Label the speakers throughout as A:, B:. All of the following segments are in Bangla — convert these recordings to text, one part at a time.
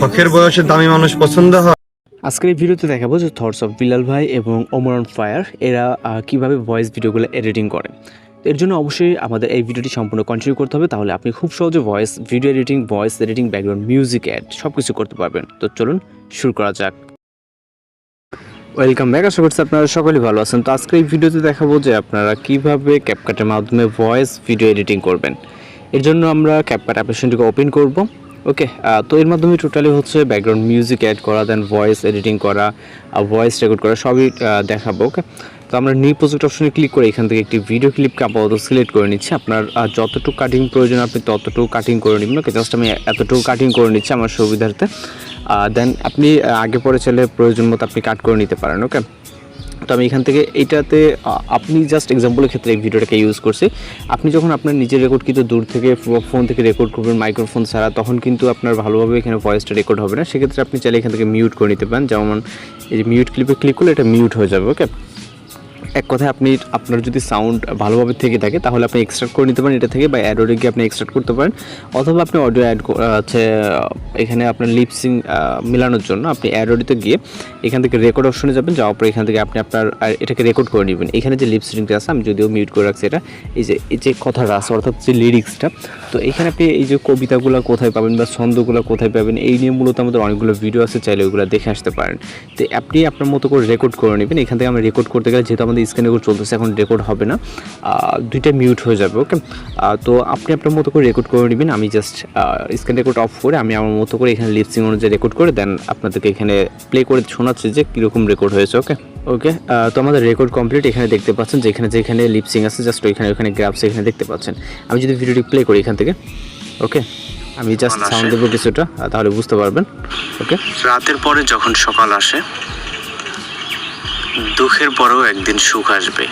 A: শখের বয়সে দামি মানুষ পছন্দ হয়?
B: আজকের এই ভিডিওতে দেখাবো যে থটস অফ বিলাল ভাই এবং ওমরান ফায়ার এরা কীভাবে ভয়েস ভিডিওগুলো এডিটিং করে। এর জন্য অবশ্যই আমাদের এই ভিডিওটি সম্পূর্ণ কন্টিনিউ করতে হবে, তাহলে আপনি খুব সহজে voice video editing voice editing background music add সব কিছু করতে পারবেন। তো চলুন শুরু করা যাক। ওয়েলকাম ব্যাক আশা করছি আপনারা সকলেই ভালো আছেন। তো আজকে এই ভিডিওতে দেখাবো যে আপনারা কীভাবে ক্যাপকাটের মাধ্যমে ভয়েস ভিডিও এডিটিং করবেন। এর জন্য আমরা ক্যাপকাট অ্যাপ্লিকেশনটিকে ওপেন করব। ওকে তো এর মাধ্যমে টোটালি হচ্ছে ব্যাকগ্রাউন্ড মিউজিক অ্যাড করা দেন ভয়েস এডিটিং করা ভয়েস রেকর্ড করা, সবই দেখাবো ওকে তো আমরা নিউ প্রজেক্ট অপশনে ক্লিক করে এখান থেকে একটি ভিডিও ক্লিপকে আপাতত সিলেক্ট করে নিচ্ছি। আপনার যতটুকু কাটিং প্রয়োজন আপনি ততটুকু কাটিং করে নেবেন ওকে জাস্ট আমি এতটুকু কাটিং করে নিচ্ছি আমার সুবিধার্থে। দেন আপনি আগে পরে চাইলে প্রয়োজন মতো আপনি কাট করে নিতে পারেন ওকে তো আমি এখান থেকে এইটাতে আপনি জাস্ট এক্সাম্পলের ক্ষেত্রে এই ভিডিওটাকে ইউজ করছি। আপনি যখন আপনার নিজের রেকর্ড কিন্তু দূর থেকে ফোন থেকে রেকর্ড করবেন মাইক্রোফোন ছাড়া, তখন কিন্তু আপনার ভালোভাবে এখানে ভয়েসটা রেকর্ড হবে না। সেক্ষেত্রে আপনি চাইলে এখান থেকে মিউট করে নিতে পারেন। যেমন এই যে মিউট ক্লিপে ক্লিক করলে এটা মিউট হয়ে যাবে ওকে এক কথায় আপনি, আপনার যদি সাউন্ড ভালোভাবে থেকে থাকে, তাহলে আপনি এক্সট্রাক্ট করে নিতে পারেন। এটা থেকে বা অ্যাডোরে গিয়ে আপনি এক্সট্রাক্ট করতে পারেন। অথবা আপনি অডিও অ্যাড হচ্ছে এখানে আপনার লিপসিং মেলানোর জন্য আপনি অ্যাডোরিতে গিয়ে এখান থেকে রেকর্ড অপশনে যাবেন। যাওয়ার পর এখান থেকে আপনি আপনার এটাকে রেকর্ড করে নেবেন। এখানে যে লিপসিংটা আছে, আমি যদিও মিউট করে রাখছি এটা, এই যে এই যে কথাটা আছে, অর্থাৎ যে লিরিক্সটা তো এখানে আপনি এই যে কবিতাগুলো কোথায় পাবেন বা ছন্দগুলো কোথায় পাবেন, এই নিয়ে মূলত আমাদের অনেকগুলো ভিডিও আছে, চাইলে ওইগুলো দেখে আসতে পারেন। তো আপনি আপনার মতো করে রেকর্ড করে নেবেন। এখান থেকে আমরা রেকর্ড করতে গেলে যেহেতু আমাদের স্ক্যান রেকর্ড চলতেছে এখন রেকর্ড হবে না। দুইটা মিউট হয়ে যাবে ওকে তো আপনি আপনার মতো করে রেকর্ড করে নেবেন আমি জাস্ট স্ক্যান রেকর্ড অফ করে আমি আমার মতো করে এখানে লিপসিং অনুযায়ী রেকর্ড করে দেন আপনাদেরকে এখানে প্লে করে শোনাচ্ছি যে কীরকম রেকর্ড হয়েছে ওকে ওকে তো আমাদের রেকর্ড কমপ্লিট এখানে দেখতে পাচ্ছেন যেখানে যেখানে লিপসিং আছে জাস্ট ওইখানে ওইখানে গ্রাফস এখানে দেখতে পাচ্ছেন। আমি যদি ভিডিওটি প্লে করি এখান থেকে ওকে আমি জাস্ট সাউন্ড দেবো কিছুটা তাহলে বুঝতে পারবেন ওকে
C: রাতের পরে যখন সকাল আসে দুঃখের পরেও একদিন সুখ আসবে।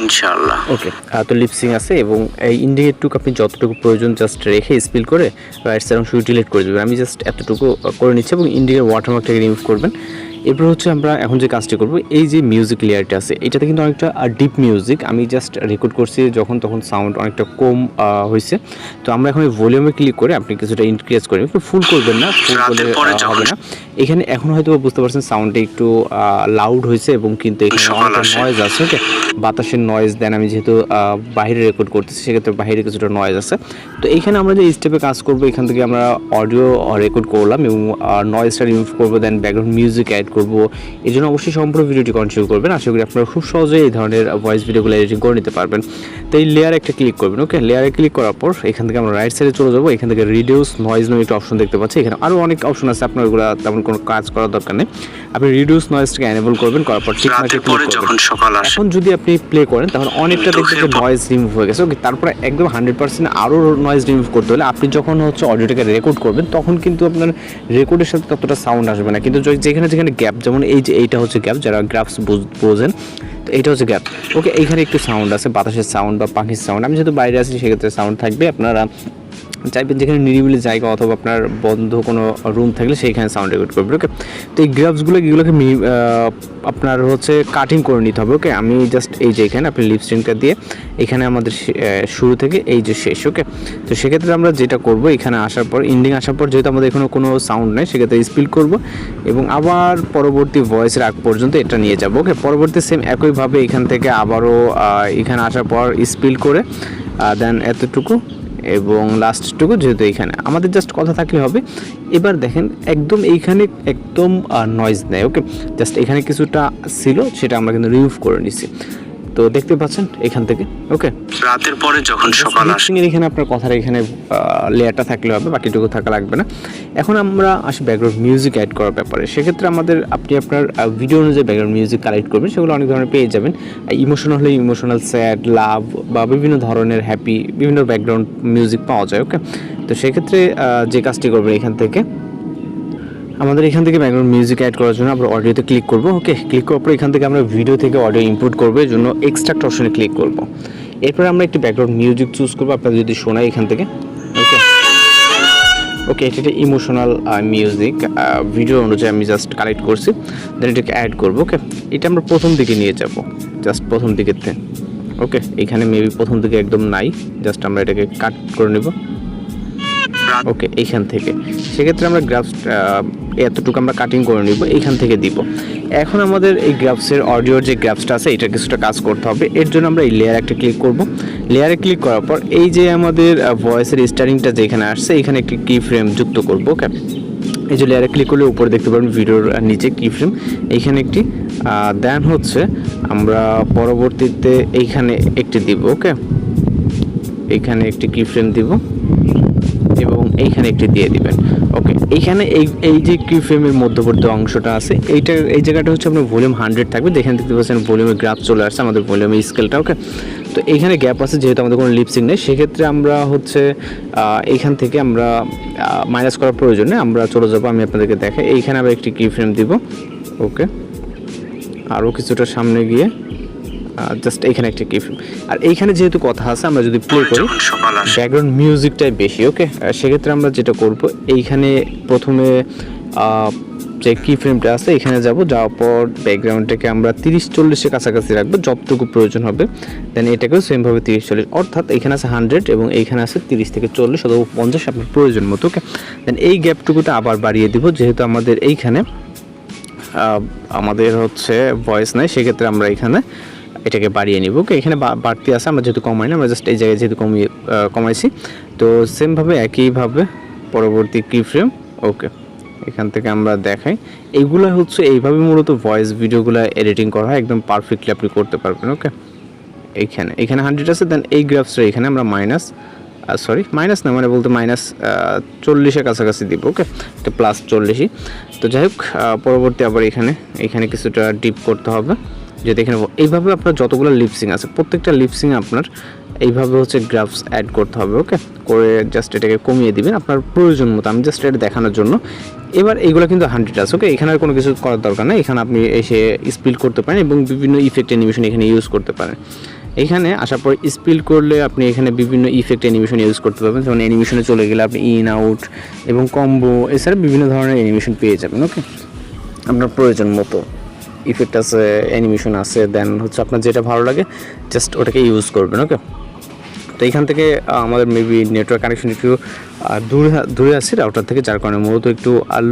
C: ইনশাআল্লাহ।
B: ওকে আর তো লিপসিং আছে এবং এই ইন্ডিকেটটুকু আপনি যতটুকু প্রয়োজন জাস্ট রেখে স্পিল করে রাইট সাইড অংশ ডিলিট করে দেবেন। আমি জাস্ট এতটুকু করে নিচ্ছি এবং ইন্ডিকেট ওয়াটারমার্কটাকে রিমুভ করবেন। এরপর হচ্ছে আমরা এখন যে কাজটি করব এই যে মিউজিক লেয়ারটা আছে এটাতে কিন্তু অনেকটা ডিপ মিউজিক আমি জাস্ট রেকর্ড করছি যখন তখন সাউন্ড অনেকটা কম হয়েছে। তো আমরা এখন ভলিউমে ক্লিক করে আপনি কিছুটা ইনক্রিজ করি একটু ফুল করবেন না ফুল করলে হবে না। এখানে এখন হয়তো বুঝতে পারছেন সাউন্ডটা একটু লাউড হয়েছে এবং কিন্তু এখানে অনেকটা। নয়েজ আছে ওকে বাতাসের নয়েজ দেন আমি যেহেতু বাইরে রেকর্ড করতেছি সেক্ষেত্রে বাইরে কিছুটা নয়েজ আছে। তো এখানে আমরা যে স্টেপে কাজ করব এখান থেকে আমরা অডিও রেকর্ড করলাম এবং নয়েজটা রিমুভ করব দেন ব্যাকগ্রাউন্ড মিউজিক অ্যাড করব। এই জন্য অবশ্যই সম্পূর্ণ ভিডিওটি কন্টিনিউ করবেন। আশা করি আপনারা খুব সহজেই এই ধরনের ভয়েস ভিডিওগুলো এডিটিং করে নিতে পারবেন। তো এই লেয়ার একটা ক্লিক করবেন ওকে লেয়ারে ক্লিক করার পর এখান থেকে আমরা রাইট সাইডে চলে যাব। এখান থেকে রিডিউস নয়েজ নামে একটা অপশন দেখতে পাচ্ছি। এখানে আরও অনেক অপশন আছে আপনার ওগুলো তেমন কোনো কাজ করার দরকার নেই। আপনি রিডিউস নয়েজটাকে এনেবল করবেন করার পর ঠিক এখন যদি আপনি প্লে করেন তখন অনেকটা দেখবেন যে নয়েজ রিমুভ হয়ে গেছে ওকে তারপরে একদম হান্ড্রেড পার্সেন্ট আরও নয়েজ রিমুভ করতে হলে আপনি যখন হচ্ছে অডিওটাকে রেকর্ড করবেন তখন কিন্তু আপনার রেকর্ডের সাথে ততটা সাউন্ড আসবে না। কিন্তু যেখানে যেখানে গ্যাপ যেমন এই যে এইটা হচ্ছে গ্যাপ যারা গ্রাফস বোঝেন, তো এইটা হচ্ছে গ্যাপ ওকে এইখানে একটু সাউন্ড আছে, বাতাসের সাউন্ড বা পাখির সাউন্ড আমি যেহেতু বাইরে আছি, সেক্ষেত্রে সাউন্ড থাকবে, আপনারা চাইবেন যেখানে নিরিবিলি জায়গা অথবা আপনার বন্ধ কোনো রুম থাকলে সেইখানে সাউন্ড রেকর্ড করবেন ওকে তো এই গ্রাফসগুলো এগুলোকে আপনার হচ্ছে কাটিং করে নিতে হবে ওকে আমি জাস্ট এই যে এখানে আপনি লিপস্টিংটা দিয়ে এখানে আমাদের শুরু থেকে এই যে শেষ ওকে তো সেক্ষেত্রে আমরা যেটা করব, এখানে আসার পর ইন্ডিং আসার পর যেহেতু আমাদের এখানে কোনো সাউন্ড নেই, সেক্ষেত্রে স্পিল করব এবং আবার পরবর্তী ভয়েসের আগ পর্যন্ত এটা নিয়ে যাব ওকে পরবর্তী সেম একইভাবে এখান থেকে আবারও এখানে আসার পর স্পিল করে দেন এতটুকু এবং লাস্টটুকু যেহেতু এইখানে আমাদের জাস্ট কথা থাকলে হবে। এবার দেখেন, একদম এইখানে একদম নয়েজ নেয় ওকে জাস্ট এখানে কিছুটা ছিল, সেটা আমরা কিন্তু রিমুভ করে নিছি। তো দেখতে পাচ্ছেন এখান থেকে ওকে
C: রাতের পরে যখন সকাল আসে
B: এখানে আপনার কথার এখানে লেয়ারটা থাকলে হবে বাকিটুকু থাকা লাগবে না। এখন আমরা আসি ব্যাকগ্রাউন্ড মিউজিক অ্যাড করার ব্যাপারে। সেক্ষেত্রে আমাদের আপনি আপনার ভিডিও অনুযায়ী ব্যাকগ্রাউন্ড মিউজিক কালেক্ট করবেন সেগুলো অনেক ধরনের পেয়ে যাবেন। ইমোশনাল হলে ইমোশনাল স্যাড লাভ বা বিভিন্ন ধরনের হ্যাপি বিভিন্ন ব্যাকগ্রাউন্ড মিউজিক পাওয়া যায় ওকে তো সেক্ষেত্রে যে কাজটি করবেন এখান থেকে আমাদের এখান থেকে ব্যাকগ্রাউন্ড মিউজিক অ্যাড করার জন্য আমরা অডিওতে ক্লিক করব ওকে ক্লিক করার পর এখান থেকে আমরা ভিডিও থেকে অডিও ইনপুট করব, এর জন্য এক্সট্রাক্ট অপশনে ক্লিক করব। এরপর আমরা একটি ব্যাকগ্রাউন্ড মিউজিক চুজ করব আপনারা যদি শোনাই এখান থেকে ওকে ওকে এটা একটা ইমোশনাল মিউজিক ভিডিও অনুযায়ী আমি জাস্ট কালেক্ট করছি দেন এটাকে অ্যাড করব ওকে এটা আমরা প্রথম দিকে নিয়ে যাব জাস্ট প্রথম দিকেতে ওকে এখানে মেবি প্রথম দিকে একদম নাই জাস্ট আমরা এটাকে কাট করে নেব। ওকে এইখান থেকে। সেক্ষেত্রে আমরা গ্রাফস এতটুকু আমরা কাটিং করে নিব এইখান থেকে দিব। এখন আমাদের এই গ্রাফসের অডিওর যে গ্রাফসটা আছে, এটা কিছুটা কাজ করতে হবে। এর জন্য আমরা এই লেয়ার একটা ক্লিক করব। লেয়ারে ক্লিক করার পর এই যে আমাদের ভয়েসের স্টারিংটা যেখানে আসছে, এখানে একটি কি ফ্রেম যুক্ত করব ওকে এই যে লেয়ারে ক্লিক করলে উপরে দেখতে পারবেন ভিডিওর নিচে কি ফ্রেম এইখানে একটি দেন হচ্ছে আমরা পরবর্তীতে এইখানে একটি দিব ওকে এইখানে একটি কি ফ্রেম দিব এইখানে একটি দিয়ে দিবেন। ওকে এইখানে এই এই যে কি ফ্রেমের মধ্যবর্তী অংশটা আছে এইটা এই জায়গাটা হচ্ছে আপনার ভলিউম হান্ড্রেড থাকবে। দেখেন, দেখতে পাচ্ছেন ভলিউমের গ্রাফ চলে আসছে, আমাদের ভলিউমের স্কেলটা ওকে তো এইখানে গ্যাপ আছে, যেহেতু আমাদের কোনো লিপসিং নেই, সেক্ষেত্রে আমরা হচ্ছে এইখান থেকে আমরা মাইনাস করার প্রয়োজনে আমরা চলে যাব, আমি আপনাদেরকে দেখাই। এইখানে আবার একটি কি ফ্রেম দিব ওকে আরও কিছুটা সামনে গিয়ে জাস্ট এইখানে একটা কি ফ্রেম আর এইখানে যেহেতু কথা আছে আমরা যদি প্লে করি ব্যাকগ্রাউন্ড মিউজিকটাই বেশি ওকে সেক্ষেত্রে আমরা যেটা করব এইখানে প্রথমে যে কি ফ্রেমটা আছে এখানে যাব যাওয়ার পর ব্যাকগ্রাউন্ডটাকে আমরা তিরিশ চল্লিশের কাছাকাছি রাখব যতটুকু প্রয়োজন হবে। দেন এটাকেও সেমভাবে তিরিশ চল্লিশ অর্থাৎ এখানে আছে হান্ড্রেড এবং এইখানে আছে তিরিশ থেকে চল্লিশ অথবা পঞ্চাশ আপনার প্রয়োজন মতো ওকে দেন এই গ্যাপটুকুটা আবার বাড়িয়ে দিব যেহেতু আমাদের এইখানে আমাদের হচ্ছে ভয়েস নাই সেক্ষেত্রে আমরা এখানে এটাকে বাড়িয়ে নিব। ওকে, এখানে বাড়তি আছে, আমরা যেহেতু কমাই না, আমরা জাস্ট এই জায়গায় যেহেতু কমিয়ে কমাইছি। তো সেমভাবে একইভাবে পরবর্তী কি ফ্রেম ওকে, এখান থেকে আমরা দেখাই। এইগুলো হচ্ছে এইভাবে মূলত ভয়েস ভিডিওগুলো এডিটিং করা হয়, একদম পারফেক্টলি আপনি করতে পারবেন, ওকে? এইখানে এখানে হান্ড্রেড আছে দেন এই গ্রাফসটা এখানে আমরা মাইনাস সরি মাইনাস না মানে বলতে মাইনাস চল্লিশের কাছাকাছি দিব, ওকে? তো প্লাস চল্লিশই। তো যাই হোক পরবর্তী আবার এখানে এখানে কিছুটা ডিপ করতে হবে। যদি এখানে এইভাবে আপনার যতগুলো লিপসিং আছে, প্রত্যেকটা লিপসিং আপনার এইভাবে হচ্ছে গ্রাফস অ্যাড করতে হবে ওকে করে জাস্ট এটাকে কমিয়ে দিবেন আপনার প্রয়োজন মতো। আমি জাস্ট এটা দেখানোর জন্য। এবার এইগুলো কিন্তু হান্ড্রেড আছে ওকে এখানে আর কোনো কিছু করার দরকার নেই। এখানে আপনি এসে স্পিল করতে পারেন এবং বিভিন্ন ইফেক্ট অ্যানিমেশন এখানে ইউজ করতে পারেন। এখানে আসার পর স্পিল করলে আপনি এখানে বিভিন্ন ইফেক্ট অ্যানিমেশন ইউজ করতে পারবেন। যেমন অ্যানিমেশনে চলে গেলে আপনি ইন আউট এবং কম্বো এছাড়া বিভিন্ন ধরনের অ্যানিমেশন পেয়ে যাবেন ওকে আপনার প্রয়োজন মতো। ইফেক্ট আছে অ্যানিমেশন আছে দেন হচ্ছে আপনার যেটা ভালো লাগে জাস্ট ওটাকে ইউজ করবেন ওকে তো এইখান থেকে আমাদের মেবি নেটওয়ার্ক কানেকশন একটু দূরে দূরে আছে রাউটার থেকে যার কারণে মূলত একটু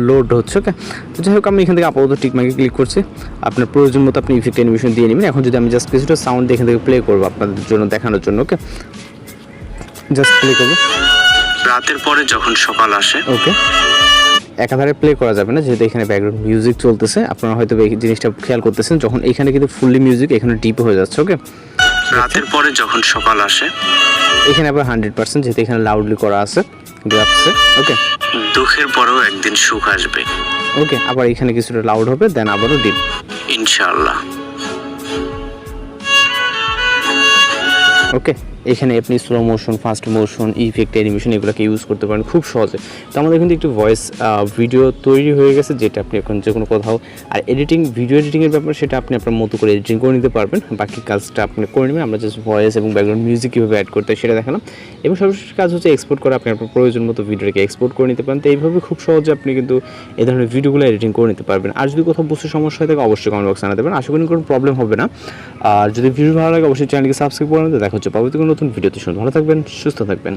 B: লোড হচ্ছে ওকে তো যাই হোক আমি এখান থেকে আপাতত টিকমাকে ক্লিক করছি। আপনার প্রয়োজন মতো আপনি ইফেক্ট অ্যানিমেশন দিয়ে নেবেন। এখন যদি আমি জাস্ট কিছুটা সাউন্ড এখান থেকে প্লে করব আপনাদের জন্য দেখানোর জন্য ওকে জাস্ট প্লে করব।
C: রাতের পরে যখন সকাল আসে
B: ওকে একাধারে প্লে করা যাবে না যেহেতু এখানে ব্যাকগ্রাউন্ড মিউজিক চলতেছে। আপনারা হয়তো এই জিনিসটা খেয়াল করতেছেন যখন এখানে কিন্তু ফুললি মিউজিক এখানে ডিপ হয়ে যাচ্ছে ওকে
C: রাতের পরে যখন সকাল আসে।
B: এখানে আবার হান্ড্রেড পার্সেন্ট যেহেতু এখানে লাউডলি করা আছে গ্রাফসে ওকে
C: দুঃখের পরেও একদিন সুখ আসবে।
B: ওকে আবার এখানে কিছুটা লাউড হবে দেন আবারও ডিপ
C: ইনশাআল্লাহ।
B: ওকে এখানে আপনি slow motion fast motion effect animation এগুলোকে ইউজ করতে পারেন খুব সহজে। তো আমাদের কিন্তু একটু ভয়েস ভিডিও তৈরি হয়ে গেছে, যেটা আপনি এখন যে কোনো কোথাও, আর এডিটিং ভিডিও এডিটিংয়ের ব্যাপার সেটা আপনি আপনার মতো করে এডিটিং করে নিতে পারবেন। বাকি কাজটা আপনি করে নেবেন, আমরা জাস্ট ভয়েস এবং ব্যাকগ্রাউন্ড মিউজিক কীভাবে অ্যাড করতে সেটা দেখালাম। এবং সর্বশেষ কাজ হচ্ছে এক্সপোর্ট করে, আপনি আপনার প্রয়োজন মতো ভিডিওটাকে এক্সপোর্ট করে নিতে পারেন। তো এইভাবে খুব সহজে আপনি কিন্তু এই ধরনের ভিডিওগুলো এডিটিং করে নিতে পারবেন। আর যদি কোথাও বুঝতে সমস্যা হয় থাকে, অবশ্যই কমেন্ট বক্সে জানাতে পারেন। আশা করি কোনো প্রবলেম হবে না। আর যদি ভিডিও ভালো লাগে, অবশ্যই চ্যানেলকে সাবস্ক্রাইব করে নেবেন দেখা হচ্ছে পরবর্তী কোনো নতুন ভিডিওতে শুনুন। ভালো থাকবেন সুস্থ থাকবেন।